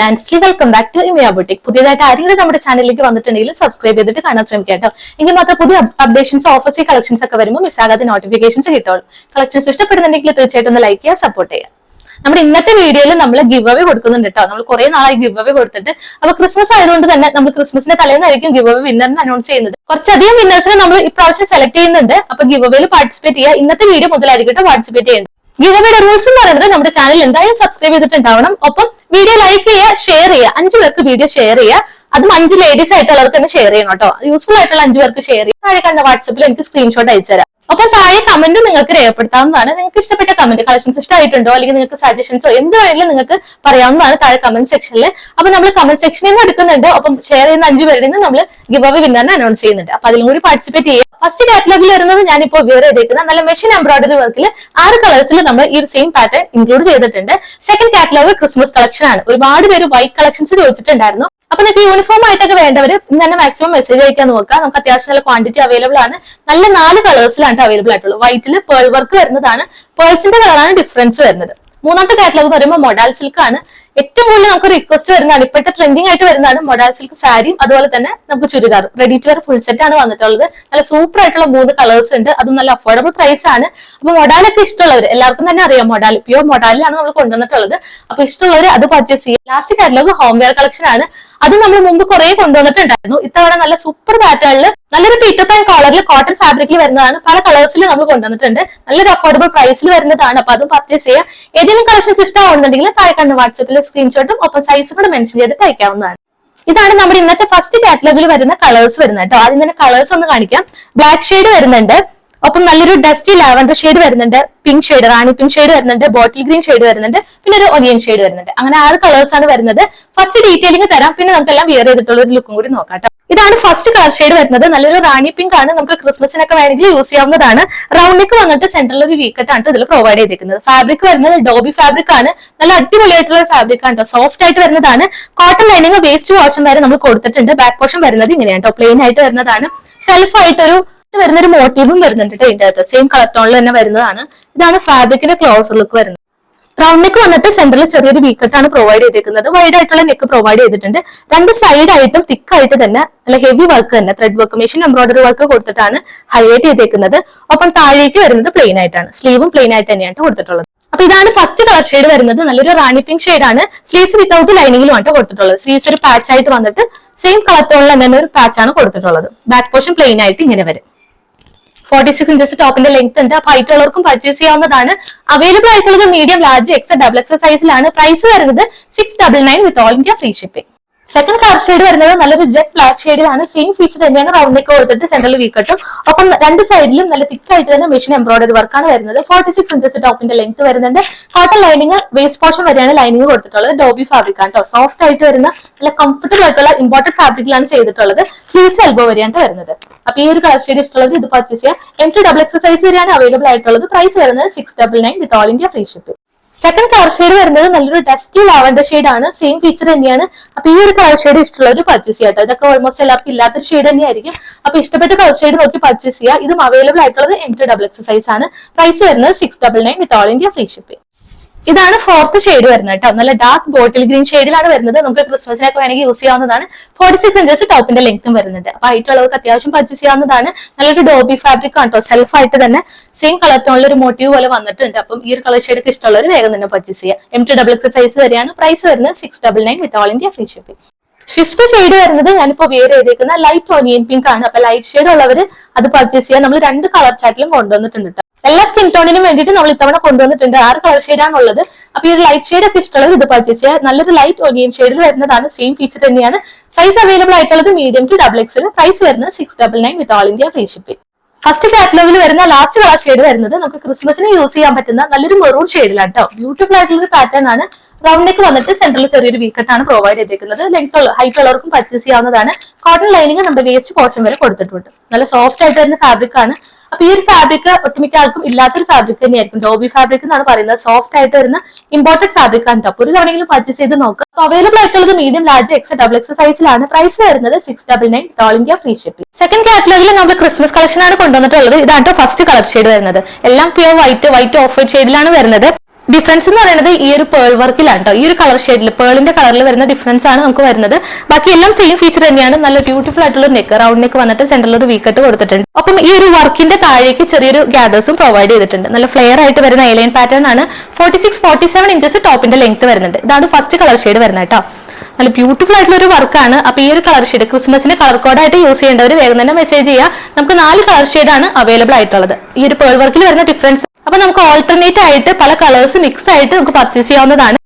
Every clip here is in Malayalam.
ഞാൻ ആൻസ്ലി വെൽക്കം ബാക്ക് ടു ഇമിയ ബുട്ടിക് പുതിയതായിട്ട് ആരെങ്കിലും നമ്മുടെ ചാനലിലേക്ക് വന്നിട്ടുണ്ടെങ്കിൽ സബ്സ്ക്രൈബ് ചെയ്തിട്ട് കാണാൻ ശ്രമിക്കുക കേട്ടോ എങ്കിൽ മാത്രം പുതിയ അപ്ഡേഷൻസ് ഓഫേഴ്സ് കളക്ഷൻസ് ഒക്കെ വരുമ്പോൾ മിസ്സാകാതെ നോട്ടിഫിക്കേഷൻസ് കിട്ടുള്ളൂ. കളക്ഷൻസ് ഇഷ്ടപ്പെടുന്നുണ്ടെങ്കിൽ തീർച്ചയായിട്ടും ഒന്ന് ലൈക്ക് ചെയ്യുക സപ്പോർട്ട് ചെയ്യുക. നമ്മുടെ ഇന്നത്തെ വീഡിയോയിൽ നമ്മൾ ഗിവ് അവേ കൊടുക്കുന്നുണ്ട് കേട്ടോ നമ്മൾ കുറെ നാളായി ഗിവ് അവേ കൊടുത്തിട്ട്. അപ്പൊ ക്രിസ്മസ് ആയതുകൊണ്ട് തന്നെ നമ്മൾ ക്രിസ്മസിന്റെ തലേന്നായിരിക്കും ഗിവ് അവേ വിന്നറിന് അനൗൺസ് ചെയ്യുന്നത്. കുറച്ചധികം വിന്നേഴ്സിനെ നമ്മൾ ഇപ്രാവശ്യം സെലക്ട് ചെയ്യുന്നുണ്ട്. അപ്പൊ ഗിവ് അവേയിൽ പാർട്ടിസിപ്പേറ്റ് ചെയ്യുക. ഇന്നത്തെ വീഡിയോ മുതലായിരിക്കും പാർട്ടിസിപ്പേറ്റ് ചെയ്യുന്നത്. ഗിവ് അവയുടെ റൂൾസ് എന്ന് പറയുന്നത് നമ്മുടെ ചാനൽ എന്തായാലും സബ്സ്ക്രൈബ് ചെയ്തിട്ടുണ്ടാവണം. ഒപ്പം വീഡിയോ ലൈക്ക് ചെയ്യുക ഷെയർ ചെയ്യുക. അഞ്ചു പേർക്ക് വീഡിയോ ഷെയർ ചെയ്യുക. അതും അഞ്ച് ലേഡീസ് ആയിട്ടുള്ളവർക്ക് തന്നെ ഷെയർ ചെയ്യണം കേട്ടോ. യൂസ്ഫുൾ ആയിട്ടുള്ള അഞ്ചു പേർക്ക് ഷെയർ ചെയ്യുക. താഴെ കണ്ട വാട്സപ്പിൽ എനിക്ക് സ്ക്രീൻഷോട്ട് അയച്ചു ഒപ്പം താഴെ കമന്റ് നിങ്ങൾക്ക് രേഖപ്പെടുത്താവുന്നതാണ്. നിങ്ങൾക്ക് ഇഷ്ടപ്പെട്ട കമന്റ് കളക്ഷൻസ് ഇഷ്ടമായിട്ടുണ്ടോ അല്ലെങ്കിൽ നിങ്ങൾക്ക് സജഷൻസോ എന്ത് വേണമെങ്കിലും നിങ്ങൾക്ക് പറയാവുന്നതാണ് താഴെ കമന്റ് സെക്ഷനിൽ അപ്പൊ നമ്മൾ കമന്റ് സെക്ഷനിൽ നിന്ന് എടുക്കുന്നുണ്ട്. അപ്പം ഷെയർ ചെയ്യുന്ന അഞ്ചു പേരിൽ നിന്ന് നമ്മൾ ഗിവ് അവേ വിന്നറിനെ അനൗൺസ് ചെയ്യുന്നുണ്ട്. അപ്പൊ അതിലും കൂടി പാർട്ടിസിപ്പേറ്റ് ചെയ്യുക. ഫസ്റ്റ് കാറ്റലോഗിൽ വരുന്നത് ഞാനിപ്പോ വിവർ ചെയ്തേക്കുന്ന നല്ല മെഷീൻ എംബ്രോയിഡറി വർക്കിൽ ആറ് കളേഴ്സിൽ നമ്മൾ ഈ ഒരു സെയിം പാറ്റേൺ ഇൻക്ലൂഡ് ചെയ്തിട്ടുണ്ട്. സെക്കൻഡ് കാറ്റലോഗ് ക്രിസ്മസ് കളക്ഷൻ ആണ്. ഒരുപാട് പേര് വൈറ്റ് കളക്ഷൻസ് ചോദിച്ചിട്ടുണ്ടായിരുന്നു. അപ്പൊ നിങ്ങൾക്ക് യൂണിഫോം ആയിട്ടൊക്കെ വേണ്ടവർ തന്നെ മാക്സിമം മെസ്സേജ് അയക്കാൻ നോക്കുക. നമുക്ക് അത്യാവശ്യം നല്ല ക്വാണ്ടിറ്റി അവൈലബിൾ ആണ്. നല്ല നാല് കളേഴ്സിലാണ് അവൈലബിൾ ആയിട്ടുള്ളത് വൈറ്റിൽ പേൾ വർക്ക് വരുന്നതാണ്. പേൾസിന്റെ കളറാണ് ഡിഫറൻസ് വരുന്നത്. മൂന്നാമത്തെ കാറ്റലോഗ് എന്ന് പറയുമ്പോൾ മൊഡാൽ സിൽക്ക് ആണ്. ഏറ്റവും കൂടുതൽ നമുക്ക് റിക്വസ്റ്റ് വരുന്നതാണ്. ഇപ്പോഴത്തെ ട്രെൻഡിങ് ആയിട്ട് വരുന്നതാണ് മൊഡാൽ സിൽക്ക് സാരിയും അതുപോലെ തന്നെ നമുക്ക് churidar. Ready to wear full set ആണ് വന്നിട്ടുള്ളത്. നല്ല സൂപ്പർ ആയിട്ടുള്ള മൂന്ന് കളേഴ്സ് ഉണ്ട്. അതും നല്ല അഫോർഡബിൾ പ്രൈസ് ആണ്. അപ്പൊ മൊഡാലൊക്കെ ഇഷ്ടമുള്ളവർ എല്ലാവർക്കും തന്നെ അറിയാം മൊഡാൽ പ്യുവർ മൊഡാലിലാണ് നമ്മൾ കൊണ്ടുവന്നിട്ടുള്ളത്. അപ്പൊ ഇഷ്ടമുള്ളവർ അത് പർച്ചേസ് ചെയ്യുക. ലാസ്റ്റ് കാറ്റലോഗ് ഹോംവെയർ കളക്ഷൻ ആണ്. അത് നമ്മൾ മുമ്പ് കുറെ കൊണ്ടുവന്നിട്ടുണ്ടായിരുന്നു. ഇത്തവണ നല്ല സൂപ്പർ പാറ്റേണിൽ നല്ലൊരു പീറ്റർ പാൻ കളറിൽ കോട്ടൺ ഫാബ്രിക്കിൽ വരുന്നതാണ്. പല കളേഴ്സിൽ നമ്മൾ കൊണ്ടുവന്നിട്ടുണ്ട്. നല്ലൊരു അഫോർഡബിൾ പ്രൈസിൽ വരുന്നതാണ്. അപ്പൊ അതും പർച്ചേസ് ചെയ്യുക ഏതെങ്കിലും കളക്ഷൻസ് ഇഷ്ടമാവുന്നുണ്ടെങ്കിൽ താഴെ കണ്ട വാട്സപ്പിൽ സ്ക്രീൻഷോട്ടും ഒപ്പം സൈസും കൂടെ മെൻഷൻ ചെയ്ത് തയ്ക്കാവുന്നതാണ്. ഇതാണ് നമ്മുടെ ഇന്നത്തെ ഫസ്റ്റ് കാറ്റലോഗിൽ വരുന്ന കളേഴ്സ് വരുന്നത് കേട്ടോ. ആദ്യം തന്നെ കളേഴ്സ് ഒന്ന് കാണിക്കാം. ബ്ലാക്ക് ഷെയ്ഡ് വരുന്നുണ്ട്. ഒപ്പം നല്ലൊരു ഡസ്റ്റി ലാവൻഡർ ഷെയ്ഡ് വരുന്നുണ്ട്. Pink shade rani pink shade വരുന്നുണ്ട്. ബോട്ടിൽ ഗ്രീൻ ഷെയ്ഡ് വരുന്നുണ്ട്. പിന്നെ ഒരു ഒനിയൻ ഷെയ്ഡ് വരുന്നുണ്ട്. അങ്ങനെ ആറ് കളേഴ്സ് ആണ് വരുന്നത്. ഫസ്റ്റ് ഡീറ്റെയിലിംഗ് തരാം. പിന്നെ നമുക്കെല്ലാം വിയർ ചെയ്തിട്ടുള്ള ഒരു ലുക്കും കൂടി നോക്കാം ഇതാണ് ഫസ്റ്റ് കളർ ഷെയ്ഡ് വരുന്നത്. നല്ലൊരു റാണി പിങ്ക് ആണ്. നമുക്ക് ക്രിസ്മസിനൊക്കെ വേണമെങ്കിൽ യൂസ് ചെയ്യാവുന്നതാണ്. റൗണ്ടിക്ക് വന്നിട്ട് സെന്ററിൽ ഒരു വീക്കറ്റ് ആണ് ഇതിൽ പ്രൊവൈഡ് ചെയ്തിരിക്കുന്നത്. ഫാബ്രിക് വരുന്നത് ഡോബി ഫാബ്രിക് ആണ്. നല്ല അടിപൊളിയായിട്ടുള്ള ഫാബ്രിക് ആണ് സോഫ്റ്റ് ആയിട്ട് വരുന്നതാണ്. കോട്ടൺ ലൈനിങ് വേസ്റ്റ് പോർഷൻ വരെ നമ്മൾ കൊടുത്തിട്ടുണ്ട്. ബാക്ക് പോർഷൻ വരുന്നത് ഇങ്ങനെയാണ് പ്ലെയിൻ ആയിട്ട് വരുന്നതാണ്. സെൽഫ് ആയിട്ടൊരു വരുന്ന ഒരു മോട്ടീവും വരുന്നുണ്ട് കേട്ടോ ഇതിന്റെ അകത്ത്. സെയിം കളർ ടോണിൽ തന്നെ വരുന്നതാണ്. ഇതാണ് ഫാബ്രിക്കിന്റെ ക്ലോസർ ലുക്ക് വരുന്നത്. റൗണ്ട് നെക്ക് വന്നിട്ട് സെന്ററിൽ ചെറിയൊരു വീക്കട്ടാണ് പ്രൊവൈഡ് ചെയ്തിരിക്കുന്നത് വൈഡ് ആയിട്ടുള്ള നെക്ക് പ്രൊവൈഡ് ചെയ്തിട്ടുണ്ട്. രണ്ട് സൈഡ് ആയിട്ടും തിക്ക് ആയിട്ട് തന്നെ അല്ല ഹെവി വർക്ക് തന്നെ thread work machine embroidery work കൊടുത്തിട്ടാണ് ഹൈലൈറ്റ് ചെയ്തേക്കുന്നത്. ഒപ്പം താഴേക്ക് വരുന്നത് പ്ലെയിൻ ആയിട്ടാണ്. സ്ലീവും പ്ലെയിൻ ആയിട്ട് തന്നെയാണ് കൊടുത്തിട്ടുള്ളത്. അപ്പൊ ഇതാണ് ഫസ്റ്റ് കളർ ഷെയ്ഡ് വരുന്നത്. നല്ലൊരു റാണി പിങ്ക് ഷെയ്ഡ് ആണ്. സ്ലീവ്സ് വിത്തൗട്ട് ലൈനിങ്ങിലും ആണ് കൊടുത്തിട്ടുള്ളത്. സ്ലീവ്സ് ഒരു പാച്ച് ആയിട്ട് വന്നിട്ട് സെയിം കളർ ടോണിൽ തന്നെ ഒരു പാച്ച് ആണ് കൊടുത്തിട്ടുള്ളത്. ബാക്ക് പോർഷൻ പ്ലെയിൻ ആയിട്ട് ഇങ്ങനെ വരും. ഫോർട്ടി സിക്സ് ഇഞ്ചസ് ടോപ്പിന്റെ ലെങ്ത് ഉണ്ട്. അപ്പൊ ഹൈറ്റ് ഉള്ളവർക്കും പർച്ചേസ് ചെയ്യാവുന്നതാണ്. അവൈലബിൾ ആയിട്ടുള്ളത് medium large X double X സൈസിലാണ് പ്രൈസ് വരുന്നത് six double nine with all India free shipping second colour shade വരുന്നത് നല്ലൊരു ജെറ്റ് ബ്ലാക്ക് ഷെയ്ഡിലാണ് സെയിം ഫീച്ചർ തന്നെയാണ് റൗണ്ടിലേക്ക് കൊടുത്തിട്ട് സെൻട്രൽ വീക്കട്ടും ഒപ്പം രണ്ട് സൈഡിലും നല്ല തിക്ക് ആയിട്ട് തന്നെ മെഷീൻ എംബ്രോയിഡറി വർക്കാണ് വരുന്നത്. ഫോർട്ടി സിക്സ് ഇഞ്ചസ് ടോപ്പിന്റെ ലെങ്ത് വരുന്നുണ്ട്. കോട്ടൺ ലൈനിങ് വേസ്റ്റ് പോർഷൻ വരെയാണ് ലൈനിങ് കൊടുത്തിട്ടുള്ളത്. ഡോബി ഫാബ്രിക് ആണ് കേട്ടോ സോഫ്റ്റ് ആയിട്ട് വരുന്ന നല്ല കംഫർട്ടബിൾ ആയിട്ടുള്ള ഇമ്പോർട്ടന്റ് ഫാബ്രിക്കിലാണ് ചെയ്തിട്ടുള്ളത്. സ്ലീവ്സ് എൽബോ വരെയാണ് വരുന്നത്. അപ്പൊ ഈ ഒരു കളർ ഷെയ്ഡ് ഇഷ്ടമുള്ളത് ഇത് പർച്ചേസ് ചെയ്യാം. M to double X size വരെയാണ് അവൈലബിൾ ആയിട്ടുള്ളത്. പ്രൈസ് വരുന്നത് six double nine with all India free shipping second colour shade വരുന്നത് നല്ലൊരു ഡസ്റ്റി ലാവൻഡർ ഷെയ്ഡ് ആണ്. സെയിം ഫീച്ചർ തന്നെയാണ്. അപ്പൊ ഈ ഒരു കളർ ഷെയ്ഡ് ഇഷ്ടമുള്ളവർ പർച്ചേസ് ചെയ്യാം കേട്ടോ ഇതൊക്കെ ഓൾമോസ്റ്റ് എല്ലാവർക്കും ഇല്ലാത്തൊരു ഷെയ്ഡ് തന്നെയായിരിക്കും. അപ്പൊ ഇഷ്ടപ്പെട്ട കളർ ഷെയ്ഡ് നോക്കി പർച്ചേസ് ചെയ്യുക ഇതും അവൈലബിൾ ആയിട്ടുള്ളത് M to double X size ആണ്. പ്രൈസ് വരുന്നത് six double nine with all India free shipping ഇതാണ് ഫോർത്ത് ഷെയ്ഡ് വരുന്നത് കേട്ടോ. നല്ല ഡാർക്ക് ബോട്ടിൽ ഗ്രീൻ ഷെയ്ഡിലാണ് വരുന്നത്. നമുക്ക് ക്രിസ്മസിനൊക്കെ വേണമെങ്കിൽ യൂസ് ചെയ്യാവുന്നതാണ്. ഫോർട്ടി സിക്സ് ഇഞ്ചസ് ടോപ്പിന്റെ ലെങ്ത്തും വരുന്നുണ്ട്. അപ്പൊ ഹൈറ്റുള്ളവർക്ക് അത്യാവശ്യം പർച്ചേസ് ചെയ്യാവുന്നതാണ്. നല്ലൊരു ഡോബി ഫാബ്രിക് ആണ് സെൽഫ് ആയിട്ട് തന്നെ സെയിം കളർ ടോണിൽ ഒരു മോട്ടീവ് പോലെ വന്നിട്ടുണ്ട്. അപ്പം ഈ ഒരു കളർ ഷെയ്ഡ് ഇഷ്ടമുള്ളവർ വേഗം തന്നെ പർച്ചേസ് ചെയ്യാം. M to double X size വരെയാണ്. പ്രൈസ് വരുന്നത് six double nine with all India free shipping fifth shade വരുന്നത് ഞാനിപ്പോ വേർ ചെയ്തേക്കുന്ന ലൈറ്റ് ഓണിയൻ പിങ്ക് ആണ്. അപ്പൊ ലൈറ്റ് ഷെയ്ഡ് ഉള്ളവർ അത് പർച്ചേസ് ചെയ്യാൻ നമ്മൾ രണ്ട് കളർ ചാറ്റിലും കൊണ്ടുവന്നിട്ടുണ്ട് ട്ടോ. എല്ലാ സ്കിൻ ടോണിനും വേണ്ടിയിട്ട് നമ്മൾ ഇത്തവണ കൊണ്ടുവന്നിട്ടുണ്ട്. ആറ് കളർ ഷെയ്ഡാണ് ഉള്ളത് അപ്പൊ ഈ ഒരു ലൈറ്റ് ഷെയ്ഡ് ഒക്കെ ഇഷ്ടമുള്ളത് ഇത് പർച്ചേസ് ചെയ്യുക. നല്ലൊരു ലൈറ്റ് ഓനിയൻ ഷെയ്ഡിൽ വരുന്നതാണ്. സെയിം ഫീച്ചർ തന്നെയാണ്. സൈസ് അവൈലബിൾ ആയിട്ടുള്ളത് മീഡിയം ടു ഡബിൾ എക്സിന് പ്രൈസ് വരുന്നത് six double nine with all India free shipping first കാറ്റലോഗിൽ വരുന്ന ലാസ്റ്റ് കളർ ഷെയ്ഡ് വരുന്നത് നമുക്ക് ക്രിസ്മസിന് യൂസ് ചെയ്യാൻ പറ്റുന്ന നല്ലൊരു മെറൂൺ ഷെയ്ഡിലാണ് കേട്ടോ ബ്യൂട്ടിഫുൾ ആയിട്ടുള്ള ഒരു പാറ്റേൺ ആണ്. റൗണ്ട് നെക്ക് വന്നിട്ട് സെന്ററിൽ ചെറിയൊരു വീക്കട്ടാണ് പ്രൊവൈഡ് ചെയ്തിരിക്കുന്നത് ലെങ്ത് ഹൈറ്റ് ഉള്ളവർക്കും പർച്ചേസ് ചെയ്യാവുന്നതാണ്. കോട്ടൺ ലൈനിങ് നമ്മുടെ വേസ്റ്റ് പോർഷൻ വരെ കൊടുത്തിട്ടുണ്ട്. നല്ല സോഫ്റ്റ് ആയിട്ട് വരുന്ന ഫാബ്രിക് ആണ്. അപ്പൊ ഈ ഒരു ഫാബ്രിക് ഒട്ടുമിക്ക ആൾക്കും ഇല്ലാത്തൊരു ഫാബ്രിക് തന്നെയായിരിക്കും. ഡോബി ഫാബ്രിക് എന്നാണ് പറയുന്നത്. സോഫ്റ്റ് ആയിട്ട് വരുന്ന ഇമ്പോർട്ടന്റ് ഫാബ്രിക് ആണ്. അപ്പൊ ഒരു തവണയെങ്കിലും പർച്ചേസ് ചെയ്ത് നോക്കുക അപ്പൊ അവൈലബിൾ ആയിട്ടുള്ളത് medium large X double X സൈസിലാണ് പ്രൈസ് വരുന്നത് six double nine all India free shipping second കാറ്റലോഗിൽ നമ്മൾ ക്രിസ്മസ് കളക്ഷൻ ആണ് കൊണ്ടുവന്നിട്ടുള്ളത്. ഇതാണ് ഫസ്റ്റ് കളർ ഷെയ്ഡ് വരുന്നത്. എല്ലാം pure white white off white ഷെയ്ഡിലാണ് വരുന്നത്. ഡിഫറൻസ് എന്ന് പറയുന്നത് ഈ ഒരു പേൾ വർക്കിലാണ് കേട്ടോ ഈ ഒരു കളർ ഷെയ്ഡിൽ പേളിന്റെ കളറിൽ വരുന്ന ഡിഫറൻസ് ആണ് നമുക്ക് വരുന്നത്. ബാക്കി എല്ലാം സെയിം ഫീച്ചർ തന്നെയാണ്. നല്ല ബ്യൂട്ടിഫുൾ ആയിട്ടുള്ള നെക്ക് റൗണ്ട് നെക്ക് വന്നിട്ട് സെന്ററിൽ ഒരു വീക്കറ്റ് കൊടുത്തിട്ടുണ്ട്. അപ്പം ഈ ഒരു വർക്കിന്റെ താഴേക്ക് ചെറിയൊരു ഗ്യാദേഴ്സും പ്രൊവൈഡ് ചെയ്തിട്ടുണ്ട്. നല്ല ഫ്ലെയർ ആയിട്ട് വരുന്ന എലൈൻ പാറ്റേൺ ആണ്. Forty six forty seven inches ടോപ്പിന്റെ ലെങ്ത് വരുന്നുണ്ട്. ഇതാണ് ഫസ്റ്റ് കളർ ഷെയ്ഡ് വരുന്നത് കേട്ടോ നല്ല ബ്യൂട്ടിഫുൾ ആയിട്ടുള്ള ഒരു വർക്കാണ് അപ്പൊ ഈ ഒരു കളർ ഷെയ്ഡ് ക്രിസ്മസിന് കളർ കോഡായിട്ട് യൂസ് ചെയ്യേണ്ടവർ വേഗം തന്നെ മെസ്സേജ് ചെയ്യുക നമുക്ക് നാല് കളർ ഷെയ്ഡാണ് അവൈലബിൾ ആയിട്ടുള്ളത്. ഈ ഒരു പേൾ വർക്കിൽ വരുന്ന ഡിഫറൻസ് അപ്പൊ നമുക്ക് ഓൾട്ടർനേറ്റ് ആയിട്ട് പല കളേഴ്സ് മിക്സ് ആയിട്ട് നമുക്ക് പർച്ചേസ് ചെയ്യാവുന്നതാണ്.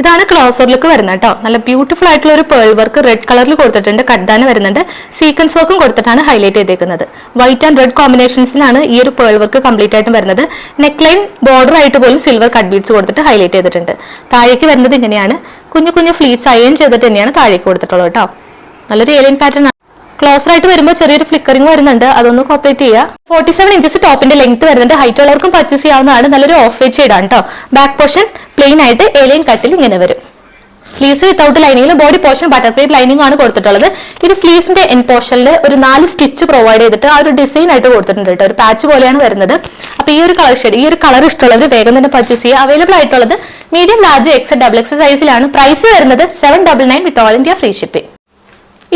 ഇതാണ് ക്ലോസർ ലുക്ക് വരുന്നത് കേട്ടോ. നല്ല ബ്യൂട്ടിഫുൾ ആയിട്ടുള്ള ഒരു പേൾ വർക്ക് റെഡ് കളറിൽ കൊടുത്തിട്ടുണ്ട്. കഡ്ഡാന് വരുന്നുണ്ട്. സീക്വൻസ് വർക്കും കൊടുത്തിട്ടാണ് ഹൈലൈറ്റ് ചെയ്തേക്കുന്നത്. വൈറ്റ് ആൻഡ് റെഡ് കോമ്പിനേഷൻസിലാണ് ഈ ഒരു പേൾ വർക്ക് കംപ്ലീറ്റ് ആയിട്ടും വരുന്നത്. നെക്ക് ലൈൻ ബോർഡർ ആയിട്ട് പോലും സിൽവർ കട്ട് ബീഡ്സ് കൊടുത്തിട്ട് ഹൈലൈറ്റ് ചെയ്തിട്ടുണ്ട്. താഴേക്ക് വരുന്നത് ഇങ്ങനെയാണ്. കുഞ്ഞു കുഞ്ഞു ഫ്ലീറ്റ്സ് അയൺ ചെയ്തിട്ട് തന്നെയാണ് താഴേക്ക് കൊടുത്തിട്ടുള്ളത് കേട്ടോ. നല്ലൊരു ഏലിയൻ പാറ്റേൺ ക്ലോസർ ആയിട്ട് വരുമ്പോൾ ചെറിയൊരു ഫ്ലിക്കറിംഗ് വരുന്നുണ്ട്. അതൊന്ന് കോപ്പറേറ്റ് ചെയ്യുക ഫോർട്ടി സെവൻ ഇഞ്ചസ് ടോപ്പിന്റെ ലെങ്ത് വരുന്നുണ്ട്. ഹൈറ്റ് ഉള്ളവർക്കും പർച്ചേസ് ചെയ്യാവുന്നതാണ്. നല്ലൊരു ഓഫ് വൈറ്റ് ഷെയ്ഡാണ് കേട്ടോ ബാക്ക് പോർഷൻ പ്ലെയിൻ ആയിട്ട് ഏലിയൻ കട്ടിൽ ഇങ്ങനെ വരും. Sleeves without ലൈനിങ്ങിലും body portion butter crepe lining ആണ് കൊടുത്തിട്ടുള്ളത്. ഇത് സ്ലീവ്സിന്റെ എൻ പോർഷനിൽ ഒരു നാല് സ്റ്റിച്ച് പ്രൊവൈഡ് ചെയ്തിട്ട് ആ ഒരു ഡിസൈൻ ആയിട്ട് കൊടുത്തിട്ടുണ്ട് കേട്ടോ ഒരു പാച്ച് പോലെയാണ് വരുന്നത്. അപ്പൊ ഈ ഒരു കളർ ഷെയ്ഡ് ഈ ഒരു കളർ ഇഷ്ടമുള്ളവർ വേഗം തന്നെ പർച്ചേസ് ചെയ്യുക. അവൈലബിൾ ആയിട്ടുള്ളത് medium large X double X സൈസിലാണ് പ്രൈസ് വരുന്നത് seven double nine with all India free shipping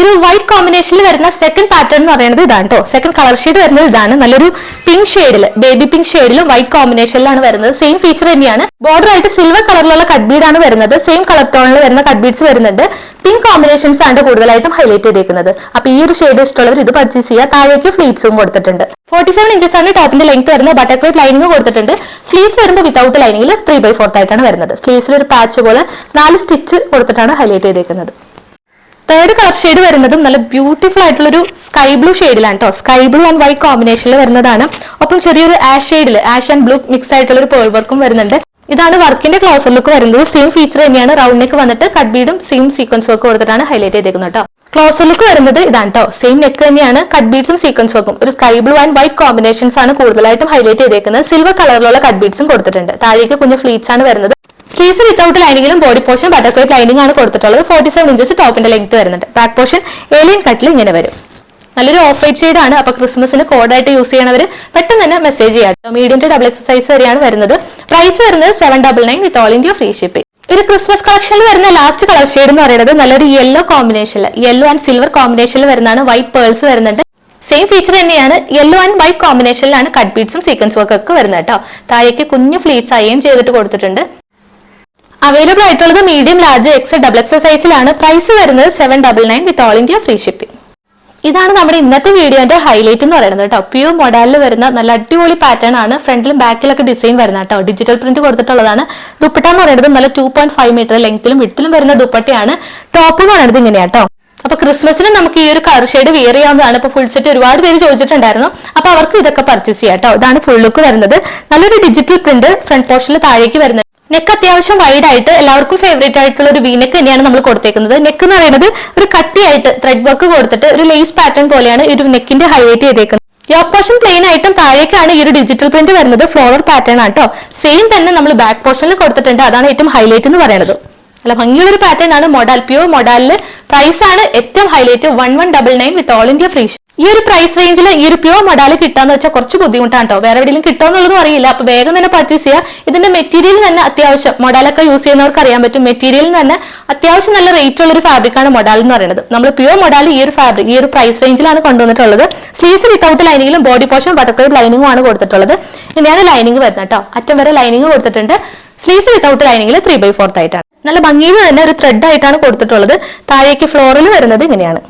ഇത് വൈറ്റ് കോമ്പിനേഷനിൽ വരുന്ന സെക്കൻഡ് പാറ്റേൺ എന്ന് പറയുന്നത് ഇതാണ് കേട്ടോ സെക്കൻഡ് കളർ ഷെയ്ഡ് വരുന്നത് ഇതാണ്. നല്ലൊരു പിങ്ക് ഷെയ്ഡിൽ ബേബി പിങ്ക് ഷെയ്ഡിലും വൈറ്റ് കോമ്പിനേഷനിലാണ് വരുന്നത്. സെയിം ഫീച്ചർ തന്നെയാണ്. ബോർഡർ ആയിട്ട് സിൽവർ കളറിലുള്ള കട്ട് ബീഡ് ആണ് വരുന്നത്. സെയിം കളർ ടോണിൽ വരുന്ന കട്ട് ബീഡ്സ് വരുന്നുണ്ട്. പിങ്ക് കോമ്പിനേഷൻസ് ആണ് കൂടുതലായിട്ടും ഹൈലൈറ്റ് ചെയ്തേക്കുന്നത്. അപ്പൊ ഈ ഒരു ഷെയ്ഡ് ഇഷ്ടമുള്ളവർ ഇത് പർച്ചേസ് ചെയ്യുക. താഴേക്ക് ഫ്ലീറ്റ്സും കൊടുത്തിട്ടുണ്ട്. ഫോർട്ടി സെവൻ ഇഞ്ചസ് ആണ് ടോപ്പിന്റെ ലെങ്ത് വരുന്നത്. ബട്ടർഫ്ലൈ ലൈനിങ് കൊടുത്തിട്ടുണ്ട്. സ്ലീവ്സ് വരുമ്പോൾ വിതൗട്ട് ലൈനിങ്ങിൽ ത്രീ ബൈ ഫോർത്ത് ആയിട്ടാണ് വരുന്നത്. സ്ലീവ്സിൽ ഒരു പാച്ച് പോലെ നാല് സ്റ്റിച്ച് കൊടുത്തിട്ടാണ് ഹൈലൈറ്റ് ചെയ്തേക്കുന്നത്. തേർഡ് കളർ ഷെയ്ഡ് വരുന്നതും നല്ല ബ്യൂട്ടിഫുൾ ആയിട്ടുള്ള ഒരു സ്കൈ ബ്ലൂ ഷെയ്ഡിലാണ് കേട്ടോ സ്കൈ ബ്ലൂ ആൻഡ് വൈറ്റ് കോമ്പിനേഷനിൽ വരുന്നതാണ്. ഒപ്പം ചെറിയൊരു ആഷ് ഷെയ്ഡിൽ ആഷ് ആൻഡ് ബ്ലൂ മിക്സ് ആയിട്ടുള്ള ഒരു പേൾ വർക്കും വരുന്നുണ്ട്. ഇതാണ് വർക്കിന്റെ ക്ലോസർ ലുക്ക് വരുന്നത്. സെയിം ഫീച്ചർ തന്നെയാണ് റൗണ്ടിലേക്ക് വന്നിട്ട് കട്ട് ബീഡും സെയിം സീക്വൻസ് വർക്ക് കൊടുത്തിട്ടാണ് ഹൈലൈറ്റ് ചെയ്തേക്കുന്നത് കേട്ടോ ക്ലോസർ ലുക്ക് വരുന്നത് ഇതാണ് കേട്ടോ സെയിം നെക്ക് തന്നെയാണ് കട്ട് ബീഡ്സും സീക്വൻസ് വർക്കും ഒരു sky blue and white combinations ആണ് കൂടുതലായിട്ടും ഹൈലൈറ്റ് ചെയ്തേക്കുന്നത്. സിൽവർ കളറിലുള്ള കട്ട് ബീഡ്സും കൊടുത്തിട്ടുണ്ട്. താഴേക്ക് കുഞ്ഞു ഫ്ലീറ്റ്സ് ആണ് വരുന്നത്. സ്ലീവ്സ് വിത്തൗട്ട് ലൈനിങ്ങിലും ബോഡി പോർഷൻ ബട്ടർഫ്ലൈ ലൈനിങ് ആണ് കൊടുത്തിട്ടുള്ളത്. ഫോർട്ടി സെവൻ ഇഞ്ചസ് ടോപ്പിന്റെ ലെങ്ത് വരുന്നുണ്ട്. ബാക്ക് പോർഷൻ ഏലിയൻ കട്ടിൽ ഇങ്ങനെ വരും. നല്ലൊരു ഓഫ് വൈറ്റ് ഷെയ്ഡ് ആണ്. അപ്പൊ ക്രിസ്മസിന് കോഡായിട്ട് യൂസ് ചെയ്യണവർ പെട്ടെന്ന് തന്നെ മെസ്സേജ് ചെയ്യാം മീഡിയം ടു ഡബിൾ എക്സസൈസ് വരെയാണ് വരുന്നത്. പ്രൈസ് വരുന്നത് seven double nine with all India free shipping ഒരു ക്രിസ്മസ് കളക്ഷനിൽ വരുന്ന ലാസ്റ്റ് കളർ ഷെയ്ഡ് എന്ന് പറയുന്നത് നല്ലൊരു യെല്ലോ കോമ്പിനേഷനിൽ യെല്ലോ ആൻഡ് സിൽവർ കോമ്പിനേഷനിൽ വരുന്നതാണ്. വൈറ്റ് പേൾസ് വരുന്നുണ്ട്. സെയിം ഫീച്ചർ തന്നെയാണ് യെല്ലോ ആൻഡ് വൈറ്റ് കോമ്പിനേഷനിലാണ് കട്ട് ബീഡ്സും സീക്വൻസ് വർക്ക് ഒക്കെ വരുന്നത് കേട്ടോ. താഴേക്ക് കുഞ്ഞു ഫ്ലീറ്റ്സ് അയൺ ചെയ്തിട്ട് കൊടുത്തിട്ടുണ്ട്. അവൈലബിൾ ആയിട്ടുള്ളത് medium large X double X സൈസിലാണ് പ്രൈസ് വരുന്നത് seven double nine with all India free shipping ഇതാണ് നമ്മുടെ ഇന്നത്തെ വീഡിയോന്റെ ഹൈലൈറ്റ് എന്ന് പറയുന്നത് കേട്ടോ. പ്യൂർ മോഡലിൽ വരുന്ന നല്ല അടിപൊളി പാറ്റേൺ ആണ്. ഫ്രണ്ടിലും ബാക്കിലൊക്കെ ഡിസൈൻ വരുന്ന കേട്ടോ. Digital print കൊടുത്തിട്ടുള്ളതാണ്. ദുപ്പട്ട എന്ന് പറയുന്നത് നല്ല ടു പോയിന്റ് ഫൈവ് മീറ്റർ ലെങ്ത്തിലും വിട്ടിലും വരുന്ന ദുപ്പട്ടയാണ്. ടോപ്പ് എന്ന് പറയുന്നത് ഇങ്ങനെയാ കേട്ടോ. അപ്പൊ ക്രിസ്മസിന് നമുക്ക് ഈ ഒരു കളർ ഷെയ്ഡ് വിയർ ചെയ്യാവുന്നതാണ്. ഇപ്പൊ ഫുൾ സെറ്റ് ഒരുപാട് പേര് ചോദിച്ചിട്ടുണ്ടായിരുന്നു. അപ്പൊ അവർക്ക് ഇതൊക്കെ പർച്ചേസ് ചെയ്യാം കേട്ടോ. ഇതാണ് ഫുൾ ലുക്ക് വരുന്നത്. നല്ലൊരു ഡിജിറ്റൽ പ്രിന്റ് ഫ്രണ്ട് പോർഷനിൽ താഴേക്ക് വരുന്നത് നെക്ക് അത്യാവശ്യം വൈഡ് ആയിട്ട് എല്ലാവർക്കും ഫേവറേറ്റ് ആയിട്ടുള്ള ഒരു വി നെക്ക് തന്നെയാണ് നമ്മൾ കൊടുത്തേക്കുന്നത്. നെക്ക് എന്ന് പറയുന്നത് ഒരു കട്ടിയായിട്ട് ത്രെഡ് വർക്ക് കൊടുത്തിട്ട് ഒരു ലേസ് പാറ്റേൺ പോലെയാണ് ഈ ഒരു നെക്കിന്റെ ഹൈലൈറ്റ് ചെയ്തേക്കുന്നത്. യോക്ക് പോർഷൻ പ്ലെയിൻ ആയിട്ടും താഴേക്കാണ് ഈ ഒരു ഡിജിറ്റൽ പ്രിന്റ് വരുന്നത്. ഫ്ലോറൽ പാറ്റേൺ ആട്ടോ സെയിം തന്നെ നമ്മൾ ബാക്ക് പോർഷനിൽ കൊടുത്തിട്ടുണ്ട്. അതാണ് ഏറ്റവും ഹൈലൈറ്റ് എന്ന് പറയുന്നത്. അല്ല ഭംഗിയുള്ള ഒരു പാറ്റേൺ ആണ് മൊഡാൽ പ്യൂർ മൊഡാലിൽ പ്രൈസ് ആണ് ഏറ്റവും highlight one one double nine with all India free ഈ ഒരു പ്രൈസ് റേഞ്ചിൽ ഈ ഒരു പ്യൂർ മൊഡാൽ കിട്ടാന്ന് വെച്ചാൽ കുറച്ച് ബുദ്ധിമുട്ടാണ് കേട്ടോ വേറെ എവിടെയെങ്കിലും കിട്ടുമെന്നുള്ളതും അറിയില്ല. അപ്പൊ വേഗം തന്നെ പർച്ചേസ് ചെയ്യുക ഇതിന്റെ മെറ്റീരിയൽ തന്നെ അത്യാവശ്യം മൊഡാലൊക്കെ യൂസ് ചെയ്യുന്നവർക്ക് അറിയാൻ പറ്റും. മെറ്റീരിയൽ തന്നെ അത്യാവശ്യം നല്ല റേറ്റ് ഉള്ള ഒരു ഫാബ്രിക് ആണ് മൊഡാൽ എന്ന് പറയുന്നത്. നമ്മൾ പ്യൂർ മൊഡാൽ ഈ ഒരു ഫാബ്രിക് ഈ ഒരു പ്രൈസ് റേഞ്ചിലാണ് കൊണ്ടുവന്നിട്ടുള്ളത്. സ്ലീവ്സ് വിത്തൗട്ട് ലൈനിങ്ങിലും ബോഡി പോർഷൻ ബട്ടർഫ്ലൈ ലൈനിങ്ങും ആണ് കൊടുത്തിട്ടുള്ളത്. ഇനിയാണ് ലൈനിങ് വരുന്നത് കേട്ടോ അറ്റം വരെ ലൈനിങ് കൊടുത്തിട്ടുണ്ട്. സ്ലീവ്സ് വിത്തൗട്ട് ലൈനിങ്ങിൽ ത്രീ ബൈ ഫോർത്ത് ആയിട്ടാണ്. നല്ല ഭംഗിയിൽ തന്നെ ഒരു ത്രെഡ് ആയിട്ടാണ് കൊടുത്തിട്ടുള്ളത്. താഴേക്ക് ഫ്ലോറിൽ വരുന്നത് ഇങ്ങനെയാണ്.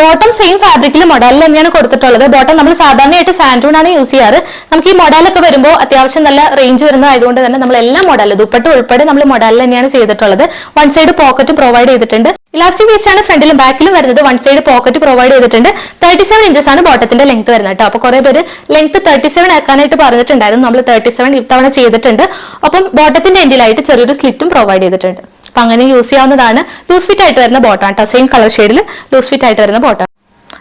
ബോട്ടം സെയിം ഫാബ്രിക്കിൽ മൊഡാലിൽ തന്നെയാണ് കൊടുത്തിട്ടുള്ളത്. ബോട്ടം നമ്മൾ സാധാരണയായിട്ട് സാൻഡൂൺ ആണ് യൂസ് ചെയ്യാറ്. നമുക്ക് ഈ മോഡലൊക്കെ വരുമ്പോൾ അത്യാവശ്യം നല്ല റേഞ്ച് വരുന്നതായതുകൊണ്ട് തന്നെ നമ്മൾ എല്ലാ മോഡലും ദുപ്പട്ട് ഉൾപ്പെടെ നമ്മൾ മൊഡാലിൽ തന്നെയാണ് ചെയ്തിട്ടുള്ളത്. വൺ സൈഡ് പോക്കറ്റ് പ്രൊവൈഡ് ചെയ്തിട്ടുണ്ട്. ഇലാസ്റ്റിക് വേസ്റ്റ് ആണ് ഫ്രണ്ടിലും ബാക്കിലും വരുന്നത്. വൺ സൈഡ് പോക്കറ്റ് പ്രൊവൈഡ് ചെയ്തിട്ടുണ്ട്. തേർട്ടി സെവൻ ഇഞ്ചസ് ആണ് ബോട്ടത്തിന്റെ ലെങ്ത് വരുന്നത് കേട്ടോ അപ്പൊ കുറെ പേര് ലെങ്ത് തേർട്ടി സെവൻ ആക്കാനായിട്ട് പറഞ്ഞിട്ടുണ്ടായിരുന്നു. നമ്മൾ തേർട്ടി സെവൻ ഇത്തവണ ചെയ്തിട്ടുണ്ട്. അപ്പം ബോട്ടത്തിന്റെ എൻഡിലായിട്ട് ചെറിയൊരു സ്ലിറ്റും പ്രൊവൈഡ് ചെയ്തിട്ടുണ്ട്. അപ്പൊ അങ്ങനെ യൂസ് ചെയ്യാവുന്നതാണ്. ലൂസ് ഫിറ്റ് ആയിട്ട് വരുന്ന ബോട്ടാണ് കേട്ടോ സെയിം കളർ ഷെയ്ഡിൽ ലൂസ് ഫിറ്റ് ആയിട്ട് വരുന്ന ബോട്ടാണ്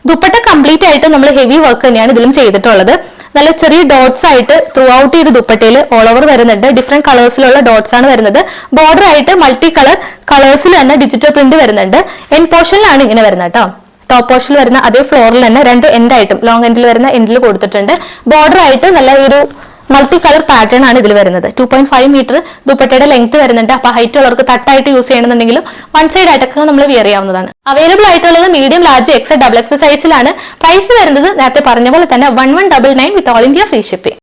ദുപ്പട്ട കംപ്ലീറ്റ് ആയിട്ട് നമ്മൾ ഹെവി വർക്ക് തന്നെയാണ് ഇതിലും ചെയ്തിട്ടുള്ളത്. നല്ല ചെറിയ ഡോട്ട്സ് ആയിട്ട് ത്രൂ ഔട്ട് ചെയ്ത് ദുപ്പട്ടയിൽ ഓൾ ഓവർ വരുന്നുണ്ട്. ഡിഫറെന്റ് കളേഴ്സിലുള്ള ഡോട്ട്സ് ആണ് വരുന്നത്. ബോർഡർ ആയിട്ട് മൾട്ടി കളർ കളേഴ്സിൽ തന്നെ ഡിജിറ്റൽ പ്രിന്റ് വരുന്നുണ്ട്. എൻ പോർഷനിലാണ് ഇങ്ങനെ വരുന്നത് കേട്ടോ. ടോപ്പ് പോർഷനിൽ വരുന്ന അതേ ഫ്ലോറിൽ തന്നെ രണ്ട് എൻഡ് ആയിട്ടും ലോങ് എൻഡിൽ വരുന്ന എൻഡിൽ കൊടുത്തിട്ടുണ്ട്. ബോർഡർ ആയിട്ട് നല്ല ഒരു മൾട്ടി കളർ പാറ്റേൺ ആണ് ഇതിൽ വരുന്നത്. ടു പോയിന്റ് ഫൈവ് മീറ്റർ ദുപ്പട്ടയുടെ ലെങ്ത് വരുന്നുണ്ട്. അപ്പൊ ഹൈറ്റ് ഉള്ളവർക്ക് തട്ടായിട്ട് യൂസ് ചെയ്യണമെന്നുണ്ടെങ്കിലും വൺ സൈഡ് ആയിട്ടൊക്കെ നമ്മൾ വിയർ ചെയ്യാവുന്നതാണ്. അവൈലബിൾ ആയിട്ടുള്ളത് medium large X double X സൈസിലാണ് പ്രൈസ് വരുന്നത് നേരത്തെ പറഞ്ഞ പോലെ തന്നെ one one double nine with all India free shipping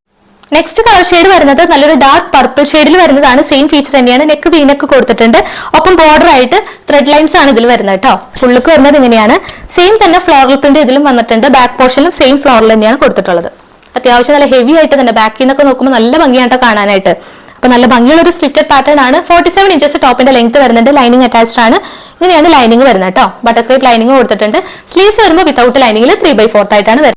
next colour shade വരുന്നത് നല്ലൊരു ഡാർക്ക് പർപ്പിൾ ഷെയ്ഡിൽ വരുന്നതാണ്. സെയിം ഫീച്ചർ തന്നെയാണ്. നെക്ക് വീനൊക്കെ കൊടുത്തിട്ടുണ്ട്. ഒപ്പം ബോർഡർ ആയിട്ട് ത്രെഡ് ലൈൻസ് ആണ് ഇതിൽ വരുന്നത് കേട്ടോ ഫുള്ളുക്ക് വരുന്നത് ഇങ്ങനെയാണ്. സെയിം തന്നെ ഫ്ലോറൽ പ്രിന്റ് ഇതിലും വന്നിട്ടുണ്ട്. ബാക്ക് പോർഷനിലും സെയിം ഫ്ലോറൽ തന്നെയാണ് കൊടുത്തിട്ടുള്ളത്. അത്യാവശ്യം നല്ല ഹെവി ആയിട്ട് തന്നെ ബാക്കിൽ നിന്നൊക്കെ നോക്കുമ്പോൾ നല്ല ഭംഗിയായിട്ട് കാണാനായിട്ട്. അപ്പൊ നല്ല ഭംഗിയുള്ള ഒരു സ്ലിറ്റഡ് പാറ്റേൺ ആണ്. ഫോർട്ടി സെവൻ ഇഞ്ചസ് ടോപ്പിന്റെ ലെങ്ത് വരുന്നുണ്ട്. ലൈനിങ് അറ്റാച്ച്ഡ് ആണ്. ഇങ്ങനെയാണ് ലൈനിങ് വരുന്നത് കേട്ടോ ബട്ടർ ലൈനിങ് കൊടുത്തിട്ടുണ്ട്. സ്ലീവ്സ് വരുമ്പോൾ വിതൗട്ട് ലൈനിങ്ങിൽ ത്രീ ബൈ ഫോർത്ത് ആയിട്ടാണ് വരുന്നത്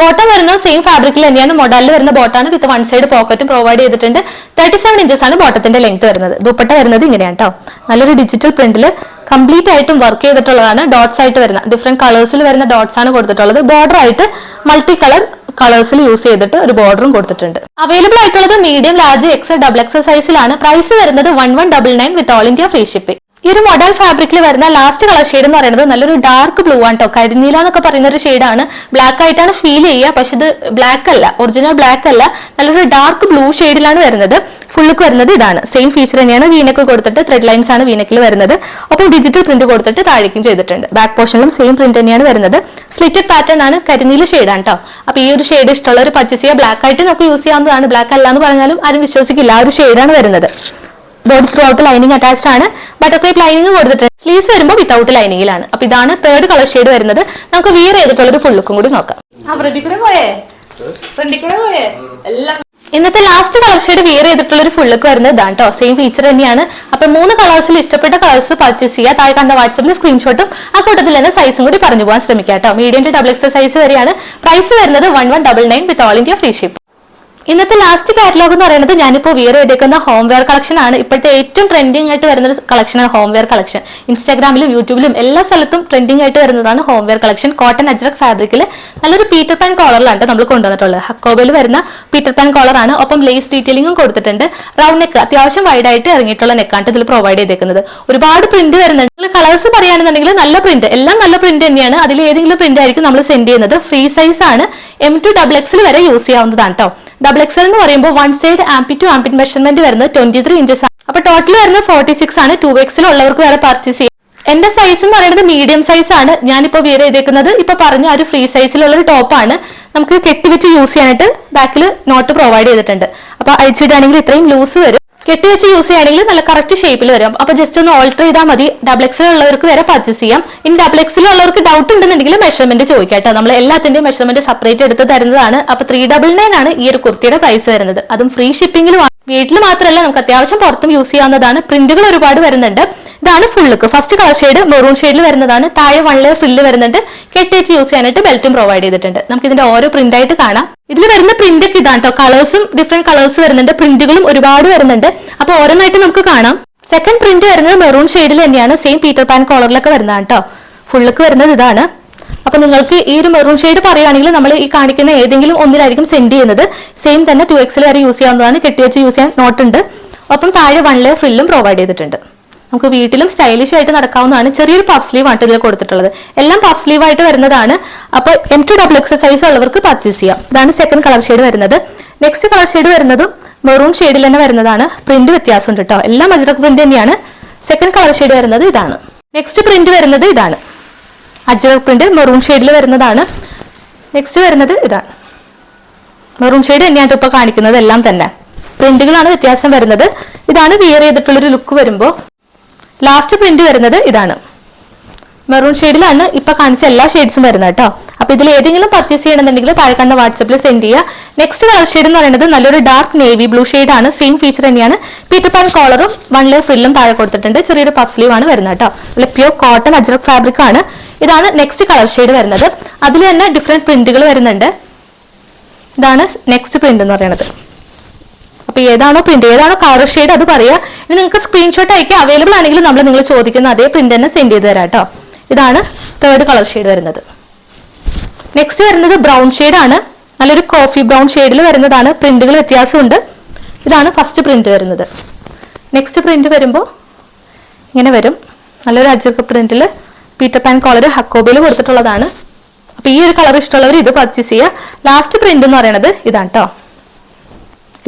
ബോട്ടം വരുന്നത് സെയിം ഫാബ്രിക്കിൽ തന്നെയാണ് മോഡലിൽ വരുന്ന ബോട്ടാണ് വിത്ത് വൺ സൈഡ് പോക്കറ്റും പ്രൊവൈഡ് ചെയ്തിട്ടുണ്ട്. തേർട്ടി സെവൻ ഇഞ്ചസ് ആണ് ബോട്ടത്തിന്റെ ലെങ്ത് വരുന്നത്. ദുപ്പട്ട വരുന്നത് ഇങ്ങനെയാണ് കേട്ടോ നല്ലൊരു ഡിജിറ്റൽ പ്രിന്റിൽ കംപ്ലീറ്റ് ആയിട്ടും വർക്ക് ചെയ്തിട്ടുള്ളതാണ്. ഡോട്ട്സ് ആയിട്ട് വരുന്ന ഡിഫറെന്റ് കളേഴ്സിൽ വരുന്ന ഡോട്ട്സ് ആണ് കൊടുത്തിട്ടുള്ളത്. ബോർഡർ ആയിട്ട് മൾട്ടി കളർ കളേഴ്സിൽ യൂസ് ചെയ്തിട്ട് ഒരു ബോർഡറും കൊടുത്തിട്ടുണ്ട്. അവൈലബിൾ ആയിട്ടുള്ളത് medium large X double X സൈസിലാണ് പ്രൈസ് വരുന്നത് one one double nine with all India free shipping ഈ ഒരു മോഡൽ ഫാബ്രിക്കിൽ വരുന്ന ലാസ്റ്റ് കളർ ഷെയ്ഡ് എന്ന് പറയുന്നത് നല്ലൊരു ഡാർക്ക് ബ്ലൂ ആണ് കേട്ടോ കരിനീല എന്നൊക്കെ പറയുന്ന ഒരു ഷെയ്ഡാണ് ബ്ലാക്ക് ആയിട്ടാണ് ഫീൽ ചെയ്യുക. പക്ഷെ ഇത് ബ്ലാക്ക് അല്ല. ഒറിജിനൽ ബ്ലാക്ക് അല്ല. നല്ലൊരു ഡാർക്ക് ബ്ലൂ ഷെയ്ഡിലാണ് വരുന്നത്. ഫുള്ളുക്ക് വരുന്നത് ഇതാണ്. സെയിം ഫീച്ചർ തന്നെയാണ് വീനക്ക് കൊടുത്തിട്ട് ത്രെഡ് ലൈൻസ് ആണ് വീനക്കിൽ വരുന്നത്. ഒപ്പം ഡിജിറ്റൽ പ്രിന്റ് കൊടുത്തിട്ട് താഴേക്കും ചെയ്തിട്ടുണ്ട്. ബാക്ക് പോർഷനിലും സെയിം പ്രിന്റ് തന്നെയാണ് വരുന്നത്. സ്ലിറ്റഡ് പാറ്റേൺ ആണ് കരിനീല ഷെയ്ഡാണ് കേട്ടോ അപ്പൊ ഈ ഒരു ഷെയ്ഡ് ഇഷ്ടമുള്ള ഒരു പർച്ചേസ് ചെയ്യുക ബ്ലാക്ക് ആയിട്ട് നമുക്ക് യൂസ് ചെയ്യാവുന്നതാണ്. ബ്ലാക്ക് അല്ല എന്ന് പറഞ്ഞാലും ആരും വിശ്വസിക്കില്ല. ആ ഒരു ഷെയ്ഡാണ് വരുന്നത്. Body throughout lining attached ആണ്. ബട്ടർ ക്രേപ്പ് ലൈനിങ് കൊടുത്തിട്ടുണ്ട് സ്ലീവ്സ് വരുമ്പോൾ വിത്തൗട്ട് ലൈനിങ്ങിലാണ് അപ്പൊ ഇതാണ് തേർഡ് കളർ ഷെയ്ഡ് വരുന്നത്. നമുക്ക് വിയർ ചെയ്തിട്ടുള്ള ഒരു ഫുൾ ലുക്കും കൂടി നോക്കാം. ആ ഫ്രണ്ടിൽ കൂടെ പോയേ? ഫ്രണ്ടിൽ കൂടെ പോയേ? എല്ലാം ഇന്നത്തെ ലാസ്റ്റ് കളർ ഷെയ്ഡ് വിയർ ചെയ്തിട്ടുള്ള ഒരു ഫുള്ളൊക്കെ വരുന്നത് ഇതാണ് കേട്ടോ സെയിം ഫീച്ചർ തന്നെയാണ്. അപ്പൊ മൂന്ന് കളേഴ്സിൽ ഇഷ്ടപ്പെട്ട കളേഴ്സ് പർച്ചേസ് ചെയ്യുക. താഴെ കണ്ട വാട്സപ്പിൽ സ്ക്രീൻഷോട്ടും ആ കൂട്ടത്തിൽ തന്നെ സൈസും കൂടി പറഞ്ഞു പോകാൻ ശ്രമിക്കാം കേട്ടോ medium to double X size വരെയാണ്. പ്രൈസ് വരുന്നത് one one double nine with all India free ship ഇന്നത്തെ ലാസ്റ്റ് കാറ്റലോഗ് എന്ന് പറയുന്നത് ഞാനിപ്പോൾ വിയർ എടുക്കുന്ന ഹോംവെയർ കളക്ഷൻ ആണ്. ഇപ്പോഴത്തെ ഏറ്റവും ട്രെൻഡിങ് ആയിട്ട് വരുന്ന ഒരു കളക്ഷനാണ് ഹോംവെയർ കളക്ഷൻ ഇൻസ്റ്റാഗ്രാമിലും യൂട്യൂബിലും എല്ലാ സ്ഥലത്തും ട്രെൻഡിങ് ആയിട്ട് വരുന്നതാണ് ഹോംവെയർ കളക്ഷൻ കോട്ടൺ അജ്രക് ഫാബ്രിക്കിൽ നല്ലൊരു പീറ്റർ പാൻ കോളറിലാണ് നമ്മൾ കൊണ്ടുവന്നിട്ടുള്ളത്. ഹക്കോബയിൽ വരുന്ന പീറ്റർ പാൻ കോളറാണ് ഒപ്പം ലേസ് ഡീറ്റെയിലിംഗും കൊടുത്തിട്ടുണ്ട്. റൗണ്ട് നെക്ക് അത്യാവശ്യം വൈഡ് ആയിട്ട് ഇറങ്ങിയിട്ടുള്ള നെക്കാണ് ഇതിൽ പ്രൊവൈഡ് ചെയ്തേക്കുന്നത്. ഒരുപാട് പ്രിന്റ് വരുന്നുണ്ട്. കളേഴ്സ് പറയുകയാണെന്നുണ്ടെങ്കിൽ നല്ല പ്രിന്റ് എല്ലാം നല്ല പ്രിന്റ് തന്നെയാണ്. അതിൽ ഏതെങ്കിലും പ്രിന്റ് ആയിരിക്കും നമ്മൾ സെൻഡ് ചെയ്യുന്നത്. ഫ്രീ സൈസ് ആണ്. എം ടു ഡബിൾ എക്സിൽ വരെ യൂസ് ചെയ്യാവുന്നതാണ് കേട്ടോ. ഡബിൾ എക്സൽ എന്ന് പറയുമ്പോൾ one side armpit to armpit measurement വരുന്നത് ട്വന്റി ത്രീ ഇഞ്ചസ് ആണ്. അപ്പൊ ടോട്ടൽ വരുന്നത് ഫോർട്ടി സിക്സ് ആണ് ടു എക്സിൽ ഉള്ളവർക്ക് വേറെ പർച്ചേസ് ചെയ്യാം. എന്റെ സൈസ് എന്ന് പറയുന്നത് മീഡിയം സൈസ് ആണ്. ഞാനിപ്പോ വിയർ ചെയ്തേക്കുന്നത് ഇപ്പൊ പറഞ്ഞ ഒരു ഫ്രീ സൈസിലുള്ള ഒരു ടോപ്പാണ് നമുക്ക് കെട്ടിവെച്ച് യൂസ് ചെയ്യാനായിട്ട് ബാക്കിൽ നോട്ട് പ്രൊവൈഡ് ചെയ്തിട്ടുണ്ട്. അപ്പൊ അഴിച്ചിടുകയാണെങ്കിൽ ഇത്രയും ലൂസ് വരും. കെട്ടിവെച്ച് യൂസ് ചെയ്യുകയാണെങ്കിൽ നല്ല കറക്റ്റ് ഷേപ്പിൽ വരും. അപ്പൊ ജസ്റ്റ് ഒന്ന് ഓൾട്ടർ ചെയ്താൽ മതി. ഡബിൾ എക്സിൽ ഉള്ളവർക്ക് വരെ പർച്ചേസ് ചെയ്യാം. ഇനി ഡബിൾ എക്സിൽ ഉള്ളവർക്ക് ഡൗട്ട് ഉണ്ടെന്നുണ്ടെങ്കിൽ മെഷർമെന്റ് ചോദിക്കട്ടെ നമ്മൾ എല്ലാത്തിന്റെയും മെഷർമെന്റ് സെപ്പറേറ്റ് എടുത്ത് തരുന്നതാണ്. അപ്പൊ ത്രീ ഡബിൾ നയൻ ആണ് ഈ ഒരു കുർത്തിയുടെ പ്രൈസ് വരുന്നത്. അതും ഫ്രീ ഷിപ്പിംഗിലും വീട്ടിൽ മാത്രമല്ല നമുക്ക് അത്യാവശ്യം പുറത്തും യൂസ് ചെയ്യാവുന്നതാണ്. പ്രിന്റുകൾ ഒരുപാട് വരുന്നുണ്ട്. ഇതാണ് full look first colour shade maroon ഷെയ്ഡിൽ വരുന്നതാണ്. താഴെ വൺ ലെയർ ഫ്രില്ല് വരുന്നുണ്ട്. കെട്ടിച്ച് യൂസ് ചെയ്യാനായിട്ട് ബെൽറ്റും പ്രൊവൈഡ് ചെയ്തിട്ടുണ്ട്. നമുക്ക് ഇതിന്റെ ഓരോ പ്രിന്റ് ആയിട്ട് കാണാം. ഇതിൽ വരുന്ന പ്രിന്റ് ഒക്കെ ഇതാണ് കേട്ടോ കളേഴ്സും ഡിഫറെന്റ് കളേഴ്സ് വരുന്നുണ്ട്. പ്രിന്റുകളും ഒരുപാട് വരുന്നുണ്ട്. അപ്പൊ ഓരോന്നായിട്ട് നമുക്ക് കാണാം. സെക്കൻഡ് പ്രിന്റ് വരുന്നത് മെറൂൺ ഷെയ്ഡിൽ തന്നെയാണ്. സെയിം പീറ്റർ പാൻ കോളറിലൊക്കെ വരുന്നതാണ് കേട്ടോ ഫുള്ളുക്ക് വരുന്നത് ഇതാണ്. അപ്പൊ നിങ്ങൾക്ക് ഈ ഒരു മെറൂൺ ഷെയ്ഡ് പറയുകയാണെങ്കിൽ നമ്മൾ ഈ കാണിക്കുന്ന ഏതെങ്കിലും ഒന്നിലായിരിക്കും സെൻഡ് ചെയ്യുന്നത്. സെയിം തന്നെ ടു എക്സിൽ വരെ യൂസ് ചെയ്യാവുന്നതാണ്. കെട്ടിവെച്ച് യൂസ് ചെയ്യാൻ നോട്ട് ഉണ്ട്. ഒപ്പം താഴെ വൺ ലെയർ ഫ്രില്ലും പ്രൊവൈഡ് ചെയ്തിട്ടുണ്ട്. നമുക്ക് വീട്ടിലും സ്റ്റൈലിഷ് ആയിട്ട് നടക്കാവുന്നതാണ്. ചെറിയൊരു പഫ് സ്ലീവ് ആണ് ഇതിൽ കൊടുത്തിട്ടുള്ളത്. എല്ലാം പഫ് സ്ലീവ് ആയിട്ട് വരുന്നതാണ്. അപ്പൊ M to double X size ഉള്ളവർക്ക് പർച്ചേസ് ചെയ്യാം. ഇതാണ് സെക്കൻഡ് കളർ ഷെയ്ഡ് വരുന്നത്. നെക്സ്റ്റ് കളർ ഷെയ്ഡ് വരുന്നതും മെറൂൺ ഷെയ്ഡിൽ തന്നെ വരുന്നതാണ്. പ്രിന്റ് വ്യത്യാസമുണ്ട് കേട്ടോ എല്ലാം അജ്രക് പ്രിന്റ് തന്നെയാണ്. സെക്കൻഡ് കളർ ഷെയ്ഡ് വരുന്നത് ഇതാണ്. നെക്സ്റ്റ് പ്രിന്റ് വരുന്നത് ഇതാണ്. അജ്രക് പ്രിന്റ് മെറൂൺ ഷെയ്ഡിൽ വരുന്നതാണ്. നെക്സ്റ്റ് വരുന്നത് ഇതാണ് മെറൂൺ ഷെയ്ഡ് തന്നെയാണ് ഇപ്പൊ കാണിക്കുന്നത് എല്ലാം തന്നെ. പ്രിന്റുകളാണ് വ്യത്യാസം വരുന്നത്. ഇതാണ് വിയർ ചെയ്തിട്ടുള്ളൊരു ലുക്ക് വരുമ്പോൾ ലാസ്റ്റ് പ്രിന്റ് വരുന്നത് ഇതാണ്. മെറൂൺ ഷെയ്ഡിലാണ് ഇപ്പൊ കാണിച്ച എല്ലാ ഷെയ്ഡ്സും വരുന്നത് കേട്ടോ. അപ്പൊ ഇതിൽ ഏതെങ്കിലും പർച്ചേസ് ചെയ്യണമെന്നുണ്ടെങ്കിൽ താഴെ കണ്ട വാട്സപ്പിൽ സെൻഡ് ചെയ്യുക. നെക്സ്റ്റ് കളർ ഷെയ്ഡ് എന്ന് പറയുന്നത് നല്ലൊരു ഡാർക്ക് നേവി ബ്ലൂ ഷെയ്ഡ് ആണ്. സെയിം ഫീച്ചർ തന്നെയാണ്. പീറ്റർ പാൻ കോളറും വൺ ലെയർ ഫ്രില്ലും താഴെ കൊടുത്തിട്ടുണ്ട്. ചെറിയൊരു പഫ് സ്ലീവ് ആണ് വരുന്നത് കേട്ടോ. നല്ല പ്യൂർ കോട്ടൺ അജ്രക് ഫാബ്രിക് ആണ്. ഇതാണ് നെക്സ്റ്റ് കളർ ഷെയ്ഡ് വരുന്നത്. അതിൽ തന്നെ ഡിഫറെന്റ് പ്രിന്റുകൾ വരുന്നുണ്ട്. ഇതാണ് നെക്സ്റ്റ് പ്രിന്റ് എന്ന് പറയുന്നത്. അപ്പൊ ഏതാണോ പ്രിന്റ് ഏതാണോ കളർ ഷെയ്ഡ് അത് പറയാ ഇനി നിങ്ങൾക്ക് സ്ക്രീൻഷോട്ട് അയക്കാൻ അവൈലബിൾ ആണെങ്കിൽ നമ്മൾ നിങ്ങൾ ചോദിക്കുന്ന അതേ പ്രിന്റ് തന്നെ സെൻഡ് ചെയ്ത് തരാം കേട്ടോ. ഇതാണ് തേർഡ് കളർ ഷെയ്ഡ് വരുന്നത്. നെക്സ്റ്റ് വരുന്നത് ബ്രൗൺ ആണ്. നല്ലൊരു കോഫി ബ്രൗൺ ഷെയ്ഡിൽ വരുന്നതാണ്. പ്രിന്റുകൾ വ്യത്യാസമുണ്ട്. ഇതാണ് ഫസ്റ്റ് പ്രിന്റ് വരുന്നത്. നെക്സ്റ്റ് പ്രിന്റ് വരുമ്പോൾ ഇങ്ങനെ വരും. നല്ലൊരു അജർക്ക് പ്രിന്റിൽ പീറ്റർ പാൻ കോളർ ഹക്കോബയിൽ കൊടുത്തിട്ടുള്ളതാണ്. അപ്പോൾ ഈ ഒരു കളർ ഇഷ്ടമുള്ളവർ ഇത് പർച്ചേസ് ചെയ്യുക. ലാസ്റ്റ് പ്രിന്റ് എന്ന് പറയുന്നത് ഇതാണ് കേട്ടോ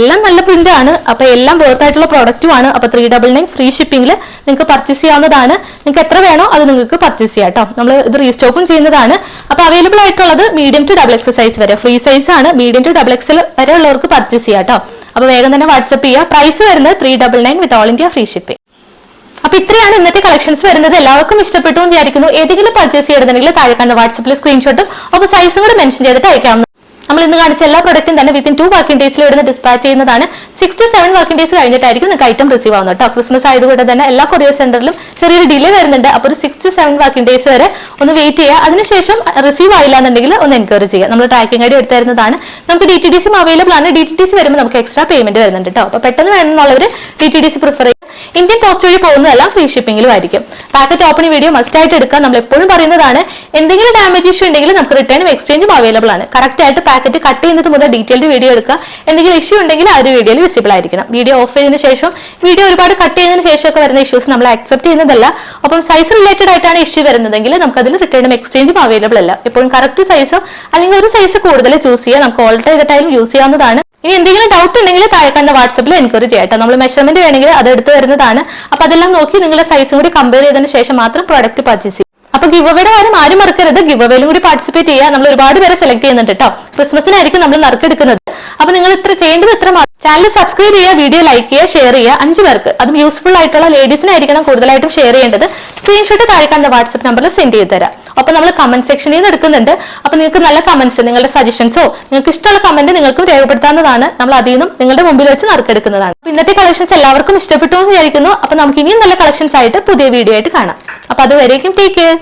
എല്ലാം നല്ല പ്രിന്റ് ആണ്. അപ്പൊ എല്ലാം വർത്ത് ആയിട്ടുള്ള പ്രോഡക്റ്റും ആണ്. അപ്പൊ ത്രീ ഡബിൾ നയൻ ഫ്രീ ഷിപ്പിംഗിൽ നിങ്ങൾക്ക് പർച്ചേസ് ചെയ്യാവുന്നതാണ്. നിങ്ങൾക്ക് എത്ര വേണോ അത് നിങ്ങൾക്ക് പർച്ചേസ് ചെയ്യാം കേട്ടോ നമ്മൾ ഇത് റീസ്റ്റോക്കും ചെയ്യുന്നതാണ്. അപ്പൊ അവൈലബിൾ ആയിട്ടുള്ളത് medium to double X size വരെ. ഫ്രീ സൈസ് ആണ്. മീഡിയം ടു ഡബിൾ എക്സ് വരെ ഉള്ളവർക്ക് പർച്ചേസ് ചെയ്യാം കേട്ടോ അപ്പൊ വേഗം തന്നെ വാട്സ്ആപ്പ് ചെയ്യുക പ്രൈസ് വരുന്നത് three double nine with all India free shipping അപ്പൊ ഇത്രയാണ് ഇന്നത്തെ കളക്ഷൻസ് വരുന്നത്. എല്ലാവർക്കും ഇഷ്ടപ്പെട്ടു എന്ന് വിചാരിക്കുന്നു. ഏതെങ്കിലും പർച്ചേസ് ചെയ്യണമെന്നുണ്ടെങ്കിൽ താഴെ കണ്ട വാട്സപ്പിൽ സ്ക്രീൻഷോട്ടും അപ്പോൾ സൈസും കൂടെ മെൻഷൻ ചെയ്തിട്ട് അയക്കാവുന്ന നമ്മൾ ഇന്ന് കാണിച്ച എല്ലാ പ്രൊഡക്റ്റും തന്നെ വിത്തിൻ ടു വർക്കിംഗ് ഡേയ്സിൽ ഇവിടുന്ന് ഡിസ്പാച്ച് ചെയ്യുന്നതാണ്. Six to seven working days കഴിഞ്ഞിട്ടായിരിക്കും നിങ്ങൾക്ക് ഐറ്റം റിസീവ് ആവുന്നത് കേട്ടോ. ക്രിസ്മസ് ആയതുകൊണ്ട് തന്നെ എല്ലാ കൊറിയർ സെന്ററിലും ചെറിയൊരു ഡിലേ വരുന്നുണ്ട്. അപ്പോൾ ഒരു six to seven working days വരെ ഒന്ന് വെയിറ്റ് ചെയ്യുക. അതിനുശേഷം റിസീവ് ആയില്ല എന്നുണ്ടെങ്കിൽ ഒന്ന് എൻക്വയറി ചെയ്യുക. നമ്മൾ ട്രാക്കിംഗ് ഐ ഡി എടുത്ത് നമുക്ക് ഡി ടി ഡി സിയും അവൈലബിൾ ആണ്. ഡി ടി ഡി സി വരുമ്പോൾ നമുക്ക് എക്സ്ട്രാ പേയ്മെന്റ് വരുന്നുണ്ട് കേട്ടോ. അപ്പോൾ പെട്ടെന്ന് വേണമെന്നുള്ളവർ D T D C prefer ചെയ്യുക. ഇന്ത്യൻ പോസ്റ്റ് വഴി പോകുന്നതെല്ലാം ഫ്രീ ഷിപ്പിംഗിലും ആയിരിക്കും. പാക്കറ്റ് ഓപ്പണി വീഡിയോ മസ്റ്റ് ആയിട്ട് എടുക്കാം നമ്മൾ എപ്പോഴും പറയുന്നതാണ് എന്തെങ്കിലും ഡാമേജ് ഇഷ്യൂ ഉണ്ടെങ്കിൽ നമുക്ക് റിട്ടേണും എക്സ്ചേഞ്ചും അവൈലബിൾ ആണ്. കറക്റ്റ് ആയിട്ട് പാക്കറ്റ് കട്ട് ചെയ്യുന്നത് മുതൽ ഡീറ്റെയിൽഡ് വീഡിയോ എടുക്കുക. എന്തെങ്കിലും ഇഷ്യൂ ഉണ്ടെങ്കിൽ ആ ഒരു വീഡിയോയിൽ വിസിബിൾ ആയിരിക്കണം. വീഡിയോ ഓഫ് ചെയ്തതിന് ശേഷം വീഡിയോ ഒരുപാട് കട്ട് ചെയ്തതിന് ശേഷമൊക്കെ വരുന്ന ഇഷ്യൂസ് നമ്മൾ അക്സെപ്റ്റ് ചെയ്യുന്നതല്ല. അപ്പം സൈസ് റിലേറ്റഡ് ആയിട്ടാണ് ഇഷ്യൂ വരുന്നതെങ്കിൽ നമുക്ക് അതിൽ റിട്ടേണും എക്സ്ചേഞ്ചും അവൈലബിൾ അല്ല. എപ്പോഴും കറക്റ്റ് സൈസോ അല്ലെങ്കിൽ ഒരു സൈസ് കൂടുതൽ ചൂസ് ചെയ്യുക. നമുക്ക് ഓൾട്ടർ ചെയ്തിട്ടായാലും യൂസ് ചെയ്യാവുന്നതാണ്. ഇനി എന്തെങ്കിലും ഡൗട്ട് ഉണ്ടെങ്കിൽ താഴെ കണ്ട വാട്സപ്പിൽ എൻക്വയറി ചെയ്യട്ടെ നമ്മൾ മെഷർമെന്റ് വേണമെങ്കിൽ അത് എടുത്ത് തരുന്നതാണ്. അപ്പൊ അതെല്ലാം നോക്കി നിങ്ങളുടെ സൈസും കൂടി കമ്പയർ ചെയ്തതിന് ശേഷം മാത്രം പ്രോഡക്റ്റ് പർച്ചേസ് ചെയ്യും ഗിവ് അവയുടെ കാര്യം ആരും മറക്കരുത്. ഗിവ് അവയിലും കൂടി പാർട്ടിസിപ്പേറ്റ് ചെയ്യുക നമ്മൾ ഒരുപാട് പേരെ സെലക്ട് ചെയ്യുന്നുണ്ട് കേട്ടോ ക്രിസ്മസിനായിരിക്കും നമ്മൾ നറുക്കെടുക്കുന്നത്. അപ്പൊ നിങ്ങൾ ഇത്ര ചെയ്യേണ്ടത് ഇത്ര ചാനൽ സബ്സ്ക്രൈബ് ചെയ്യുക വീഡിയോ ലൈക്ക് ചെയ്യുക ഷെയർ ചെയ്യുക. അഞ്ചു പേർക്ക്. അതും യൂസ്ഫുൾ ആയിട്ടുള്ള ലേഡീസിനായിരിക്കണം കൂടുതലായിട്ടും ഷെയർ ചെയ്യേണ്ടത്. സ്ക്രീൻഷോട്ട് താഴെ കണ്ട വാട്സ്ആപ്പ് നമ്പറിൽ സെൻഡ് ചെയ്ത് തരാം. അപ്പൊ നമ്മൾ കമന്റ് സെക്ഷനിൽ നിന്ന് എടുക്കുന്നുണ്ട്. അപ്പൊ നിങ്ങൾക്ക് നല്ല കമന്റ്സ് നിങ്ങളുടെ സജഷൻസോ നിങ്ങൾക്ക് ഇഷ്ടമുള്ള കമന്റ് നിങ്ങൾക്കും രേഖപ്പെടുത്താവുന്നതാണ്. നമ്മൾ അതിൽ നിന്നും നിങ്ങളുടെ മുമ്പിൽ വെച്ച് നറുക്കെടുക്കുന്നതാണ്. ഇന്നത്തെ കളക്ഷൻസ് എല്ലാവർക്കും ഇഷ്ടപ്പെട്ടു എന്ന് വിചാരിക്കുന്നു. അപ്പൊ നമുക്ക് ഇനിയും നല്ല കളക്ഷൻസ് ആയിട്ട് പുതിയ വീഡിയോ ആയിട്ട് കാണാം. അപ്പൊ അതുവരേക്കും ടേക്ക് കെയർ